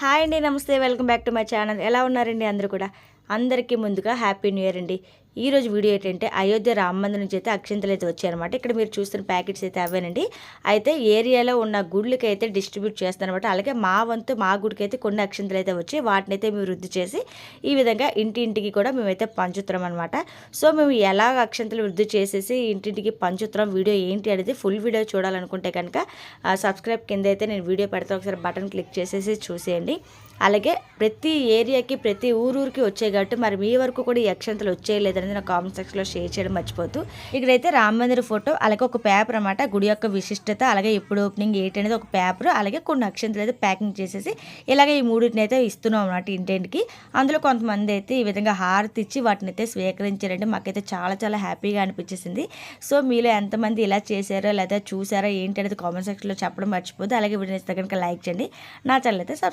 Hi అండి నమస్తే welcome back to my channel. ఎలా ఉన్నారండి అందరూ కూడా? అందరికీ ముందుగా హ్యాపీ న్యూ ఇయర్ అండి. ఈ రోజు వీడియో ఏంటంటే అయోధ్య రామ మందిర్ నుంచి అయితే అక్షంతలు అయితే వచ్చాయన్నమాట. ఇక్కడ మీరు చూస్తున్న ప్యాకెట్స్ అయితే అవేనండి. అయితే ఏరియాలో ఉన్న గుళ్ళకి అయితే డిస్ట్రిబ్యూట్ చేస్తారనమాట అలాగే మా వంతు మా గుడికి అయితే కొన్ని అక్షంతలు అయితే వచ్చి వాటిని అయితే మేము వృద్ధి చేసి ఈ విధంగా ఇంటి ఇంటికి కూడా మేమైతే పంచుతున్నాం అనమాట సో మేము ఎలా అక్షంతలు వృద్ధి చేసేసి ఇంటింటికి పంచుతున్నాం వీడియో ఏంటి అనేది ఫుల్ వీడియో చూడాలనుకుంటే కనుక సబ్స్క్రైబ్ కింద అయితే నేను వీడియో పెడతా ఒకసారి బటన్ క్లిక్ చేసేసి చూసేయండి. అలాగే ప్రతి ఏరియాకి ప్రతి ఊరూరికి వచ్చే కాబట్టి మరి మీ వరకు కూడా ఈ అక్షంతలు వచ్చేయలేదనేది నా కామెంట్ సెక్షన్లో షేర్ చేయడం మర్చిపోతూ ఇక్కడైతే రామ మందిర ఫోటో అలాగే ఒక పేపర్ అనమాట గుడి యొక్క విశిష్టత అలాగే ఎప్పుడు ఓపెనింగ్ ఏంటి అనేది ఒక పేపర్ అలాగే కొన్ని అక్షంతలు అయితే ప్యాకింగ్ చేసేసి ఇలాగే ఈ మూడింటిని అయితే ఇస్తున్నాం అనమాట ఇంటింటికి. అందులో కొంతమంది అయితే ఈ విధంగా హారతి ఇచ్చి వాటిని అయితే స్వీకరించారంటే మాకైతే చాలా చాలా హ్యాపీగా అనిపించేసింది. సో మీలో ఎంతమంది ఇలా చేశారో లేదా చూసారో ఏంటి అనేది కామెంట్ సెక్షన్లో చెప్పడం మర్చిపోద్దు అలాగే వీడియో కనుక లైక్ చేయండి. నా ఛానల్ అయితే